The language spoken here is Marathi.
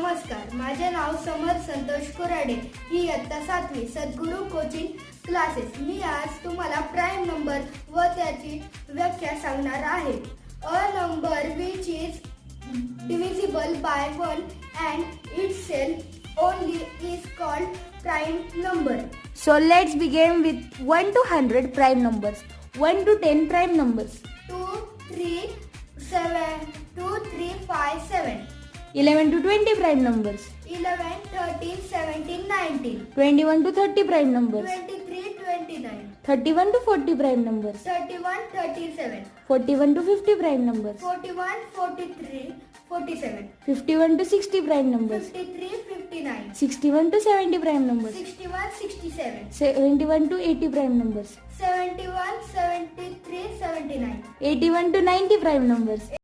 नमस्कार. माझे नाव समर संतोष कोराडे. ही इयत्ता सातवी सद्गुरू कोचिंग क्लासेस. मी आज तुम्हाला प्राईम नंबर व त्याची व्याख्या सांगणार आहे. A number which is divisible by one and itself only is called prime number So let's begin with 1 to 100 prime numbers. 1 to 10 prime numbers. Two three seven two three five seven 11 to 20 prime numbers. Eleven thirteen seventeen nineteen 21 to 30 prime numbers. Twenty three twenty nine 31 to 40 prime numbers. Thirty one thirty seven 41 to 50 prime numbers. Forty one forty three forty seven 51 to 60 prime numbers. Fifty three fifty nine 61 to 70 prime numbers. Sixty one sixty seven 71 to 80 prime numbers. Seventy one seventy three seventy nine 81 to 90 prime numbers.